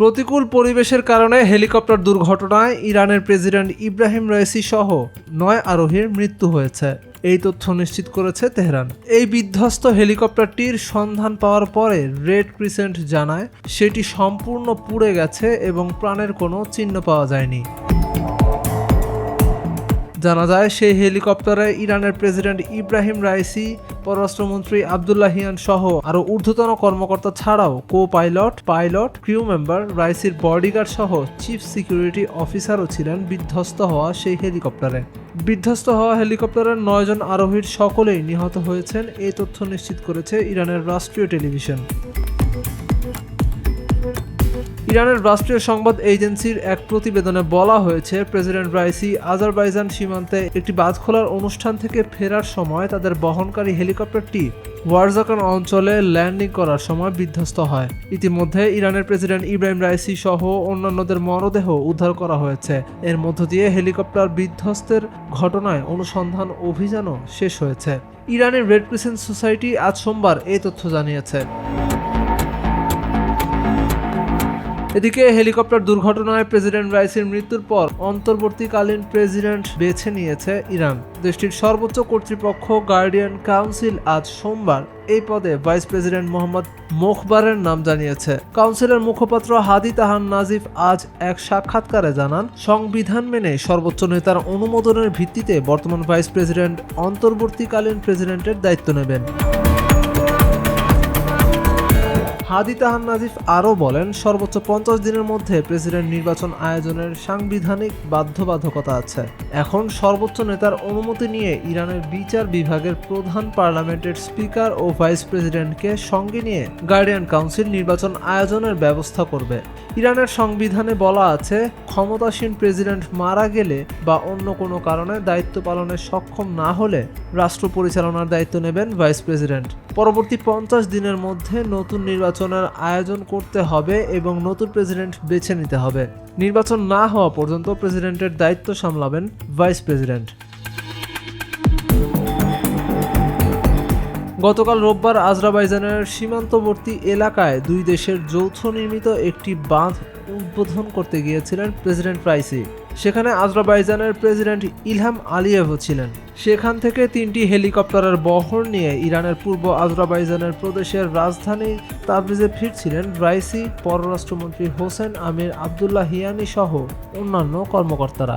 প্রতিকূল পরিবেশের কারণে হেলিকপ্টার দুর্ঘটনায় ইরানের প্রেসিডেন্ট ইব্রাহিম রাইসি সহ নয় আরোহীর মৃত্যু হয়েছে। এই তথ্য নিশ্চিত করেছে তেহরান। এই বিধ্বস্ত হেলিকপ্টারটির সন্ধান পাওয়ার পরে রেড ক্রিসেন্ট জানায়, সেটি সম্পূর্ণ পুড়ে গেছে এবং প্রাণের কোনো চিহ্ন পাওয়া যায়নি। জানা যায়, সেই হেলিকপ্টারে ইরানের প্রেসিডেন্ট ইব্রাহিম রাইসি, পররাষ্ট্রমন্ত্রী আবদুল্লাহিয়ান সহ আরও ঊর্ধ্বতন কর্মকর্তা ছাড়াও co pilot pilot crew member রাইসির bodyguard সহ চিফ সিকিউরিটি অফিসারও ছিলেন বিধ্বস্ত হওয়া সেই হেলিকপ্টারে। বিধ্বস্ত হওয়া হেলিকপ্টারের নয়জন আরোহীর সকলেই নিহত হয়েছেন এই তথ্য নিশ্চিত করেছে ইরানের রাষ্ট্রীয় টেলিভিশন। ইরানের রাষ্ট্রীয় সংবাদ এজেন্সির এক প্রতিবেদনে বলা হয়েছে, প্রেসিডেন্ট রাইসি আজারবাইজান সীমান্তে একটি বাঁধ খোলার অনুষ্ঠান থেকে ফেরার সময় তাদের বহনকারী হেলিকপ্টারটি ওয়ারজাকান অঞ্চলে ল্যান্ডিং করার সময় বিধ্বস্ত হয়। ইতিমধ্যে ইরানের প্রেসিডেন্ট ইব্রাহিম রাইসি সহ অন্যান্যদের মরদেহ উদ্ধার করা হয়েছে। এর মধ্য দিয়ে হেলিকপ্টার বিধ্বস্তের ঘটনায় অনুসন্ধান অভিযানও শেষ হয়েছে। ইরানের রেড ক্রিসেন্ট সোসাইটি আজ সোমবার এই তথ্য জানিয়েছে। এদিকে হেলিকপ্টার দুর্ঘটনায় প্রেসিডেন্ট রাইসির মৃত্যুর পর অন্তর্বর্তীকালীন প্রেসিডেন্ট বেছে নিয়েছে ইরান। দেশটির সর্বোচ্চ কর্তৃপক্ষ গার্ডিয়ান কাউন্সিল আজ সোমবার এই পদে ভাইস প্রেসিডেন্ট মোহাম্মদ মোখবারের নাম জানিয়েছে। কাউন্সিলের মুখপাত্র হাদি তাহান নাজিফ আজ এক সাক্ষাৎকারে জানান, সংবিধান মেনে সর্বোচ্চ নেতার অনুমোদনের ভিত্তিতে বর্তমান ভাইস প্রেসিডেন্ট অন্তর্বর্তীকালীন প্রেসিডেন্টের দায়িত্ব নেবেন। হাদি তাহান নাজিফ আরও বলেন, সর্বোচ্চ পঞ্চাশ দিনের মধ্যে প্রেসিডেন্ট নির্বাচন আয়োজনের সাংবিধানিক বাধ্যবাধকতা আছে। এখন সর্বোচ্চ নেতার অনুমতি নিয়ে ইরানের বিচার বিভাগের প্রধান পার্লামেন্টের স্পিকার ও ভাইস প্রেসিডেন্টকে সঙ্গে নিয়ে গার্ডিয়ান কাউন্সিল নির্বাচন আয়োজনের ব্যবস্থা করবে। ইরানের সংবিধানে বলা আছে, ক্ষমতাসীন প্রেসিডেন্ট মারা গেলে বা অন্য কোনো কারণে দায়িত্ব পালনে সক্ষম না হলে রাষ্ট্র পরিচালনার দায়িত্ব নেবেন ভাইস প্রেসিডেন্ট। পরবর্তী পঞ্চাশ দিনের মধ্যে নতুন নির্বাচনের আয়োজন করতে হবে এবং নতুন প্রেসিডেন্ট বেছে নিতে হবে। নির্বাচন না হওয়া পর্যন্ত প্রেসিডেন্টের দায়িত্ব সামলাবেন ভাইস প্রেসিডেন্ট। গতকাল রোববার আজরাবাইজানের সীমান্তবর্তী এলাকায় দুই দেশের যৌথ নির্মিত একটি বাঁধ উদ্বোধন করতে গিয়েছিলেন প্রেসিডেন্ট রাইসি সেখানে আজরাবাইজানের প্রেসিডেন্ট ইলহাম আলিয়েভও ছিলেন। সেখান থেকে তিনটি হেলিকপ্টারের বহর নিয়ে ইরানের পূর্ব আজরাবাইজানের প্রদেশের রাজধানী তাবরিজে ফিরছিলেন রাইসি পররাষ্ট্রমন্ত্রী হোসেন আমির আবদুল্লাহ হিয়ানি সহ অন্যান্য কর্মকর্তারা।